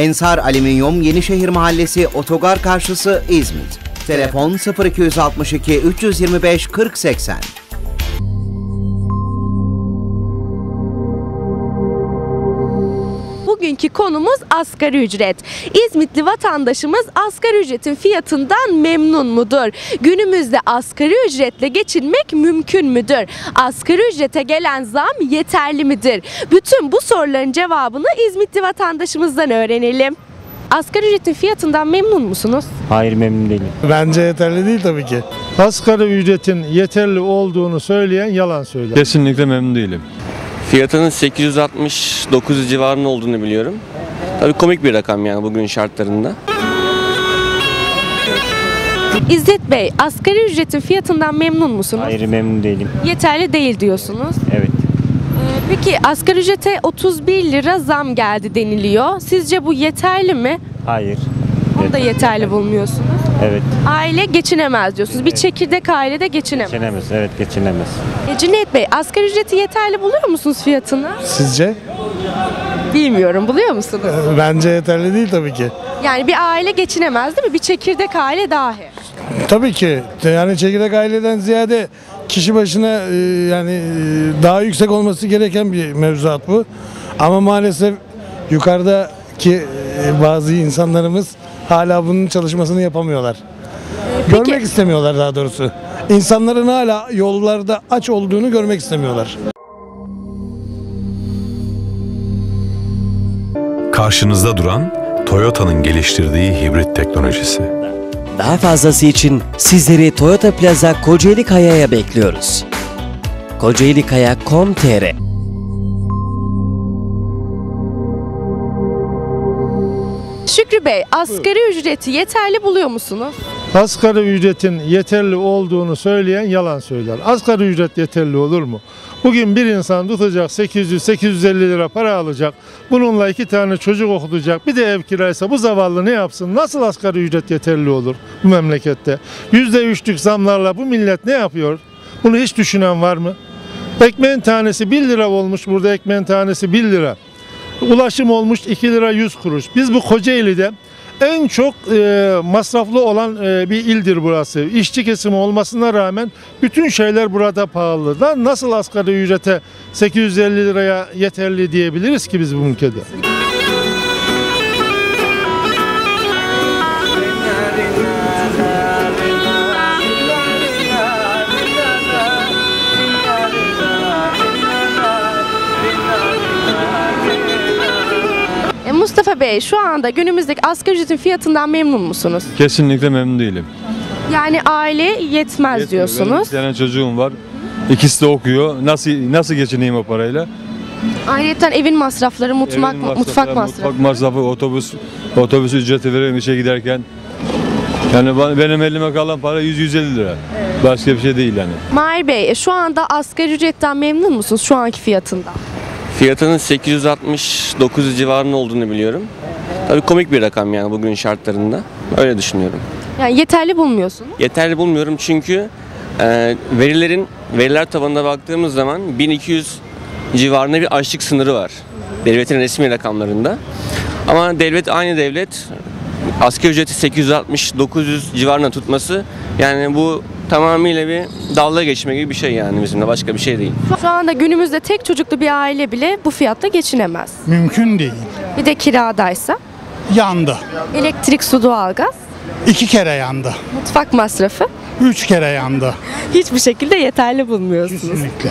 Ensar Alüminyum Yenişehir Mahallesi Otogar Karşısı İzmit. Telefon 0262 325 4080. Bugünkü konumuz asgari ücret. İzmitli vatandaşımız asgari ücretin fiyatından memnun mudur? Günümüzde asgari ücretle geçinmek mümkün müdür? Asgari ücrete gelen zam yeterli midir? Bütün bu soruların cevabını İzmitli vatandaşımızdan öğrenelim. Asgari ücretin fiyatından memnun musunuz? Hayır memnun değilim. Bence yeterli değil tabii ki. Asgari ücretin yeterli olduğunu söyleyen yalan söyler. Kesinlikle memnun değilim. Fiyatının 860-900 civarında olduğunu biliyorum. Tabii komik bir rakam yani bugün şartlarında. İzzet Bey, asgari ücretin fiyatından memnun musunuz? Hayır memnun değilim. Yeterli değil diyorsunuz. Evet. Ee, Peki asgari ücrete 31 lira zam geldi deniliyor. Sizce bu yeterli mi? Hayır. Onu da yeterli bulmuyorsunuz. Evet. Aile geçinemez diyorsunuz. Bir çekirdek aile de geçinemez. Geçinemez. Evet geçinemez. E, Cüneyt Bey asgari ücreti yeterli buluyor musunuz fiyatını? Sizce? Bilmiyorum buluyor musunuz? Bence yeterli değil tabii ki. Yani bir aile geçinemez değil mi? Bir çekirdek aile dahi. Tabii ki. Yani çekirdek aileden ziyade kişi başına e, yani e, daha yüksek olması gereken bir mevzuat bu. Ama maalesef yukarıdaki e, bazı insanlarımız hala bunun çalışmasını yapamıyorlar. Görmek istemiyorlar daha doğrusu. İnsanların hala yollarda aç olduğunu görmek istemiyorlar. Karşınızda duran Toyota'nın geliştirdiği hibrit teknolojisi. Daha fazlası için sizleri Toyota Plaza Kocaeli Kaya'ya bekliyoruz. Kocaeli Şükrü Bey asgari ücreti yeterli buluyor musunuz? Asgari ücretin yeterli olduğunu söyleyen yalan söyler. Asgari ücret yeterli olur mu? Bugün bir insan tutacak 800-850 lira para alacak. Bununla iki tane çocuk okutacak. Bir de ev kiraysa bu zavallı ne yapsın? Nasıl asgari ücret yeterli olur bu memlekette? %3'lük zamlarla bu millet ne yapıyor? Bunu hiç düşünen var mı? Ekmeğin tanesi 1 lira olmuş burada ekmeğin tanesi 1 lira. Ulaşım olmuş 2 lira 100 kuruş. Biz bu Kocaeli'de en çok e, masraflı olan e, bir ildir burası. İşçi kesimi olmasına rağmen bütün şeyler burada pahalı. Nasıl asgari ücrete 850 liraya yeterli diyebiliriz ki biz bu ülkede? Mustafa Bey şu anda günümüzdeki asgari ücretin fiyatından memnun musunuz? Kesinlikle memnun değilim. Yani aile yetmez Benim diyorsunuz. tane çocuğum var. İkisi de okuyor. Nasıl nasıl geçineyim o parayla? Ayrıca evin masrafları, mutfak, Evin mutfak masrafı. Mutfak masrafı, otobüs, otobüs ücreti veriyorum işe giderken. Yani ba- benim elime kalan para 100-150 lira. Başka bir şey değil yani. Mahir Bey e, şu anda asgari ücretten memnun musunuz şu anki fiyatından? Fiyatının 860-900 civarında olduğunu biliyorum. Tabii komik bir rakam yani bugün şartlarında. Öyle düşünüyorum. Yani yeterli bulmuyorsunuz. Yeterli bulmuyorum çünkü e, verilerin veriler tabanına baktığımız zaman 1200 civarında bir açlık sınırı var. Devletin resmi rakamlarında. Ama devlet aynı devlet asgari ücreti 860-900 civarında tutması yani bu tamamıyla bir dalga geçme gibi bir şey yani bizimle başka bir şey değil. Şu anda günümüzde tek çocuklu bir aile bile bu fiyatta geçinemez. Mümkün değil. Bir de kiradaysa Yandı. elektrik, su, doğalgaz, İki kere yandı. mutfak masrafı Üç kere yandı. hiçbir şekilde yeterli bulmuyorsunuz. Kesinlikle.